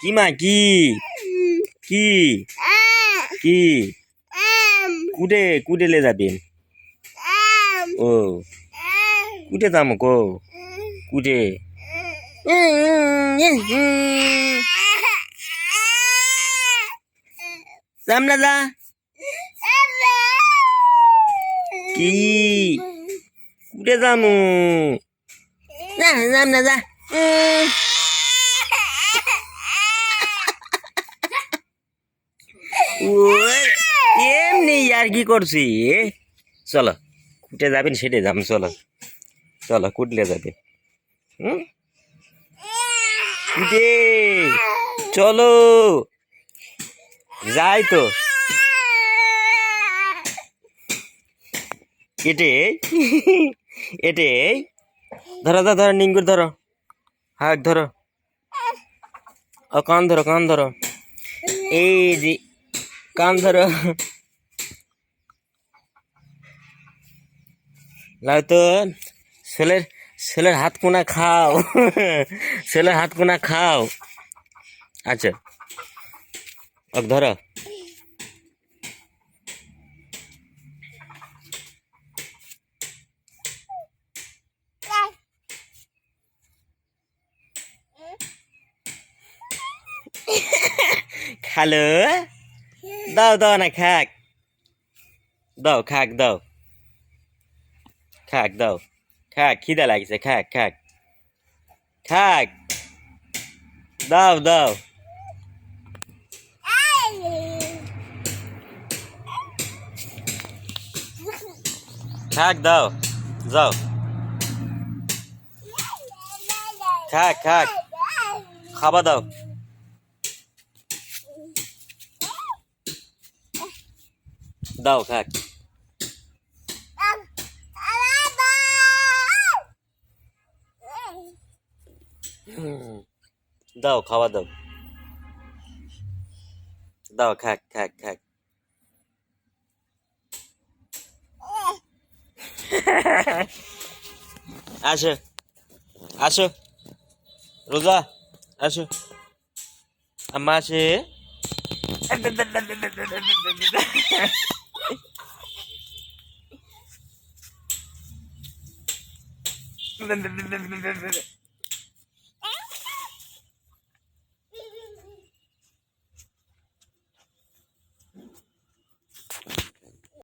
কি মা, কি? কি? কি? কুটে কুটে লে যাবেন ও। কুটে যাম কো। কুটে। যাম না যা। কি? কুটে যামু। না যাম না যা। এমনি আর কি করছি? চলো, কুটে যাবেন সেটে যাম, চলো। চলো, কুটলে যাবে। হুম? কুটে, চলো। যাই তো। এটে এটে, ধরো ধরো ধরো, নিঙ্গুর ধরো। হাত ধরো। ও, কান ধরো কান ধরো। এই যে কান ধরো। লাও তো ছেলের ছেলের হাত কোনা খাও। ছেলের হাত কোনা খাও। আচ্ছা। ওক ধরো। খালো? দাও দাও না, খাক। দাও খাক দাও। খাক দাও। খাক, খিদা লাগছে, খাক খাক। খাক। দাও দাও। খাক, দাও। যাও। খাক খাক। খাবা দাও। দাও, খাক। দাও খাওয়া দাও। দাও, খাক খাক খাক। আসো আসো। রোজা, আসো। আম্মা আসে। Yeah.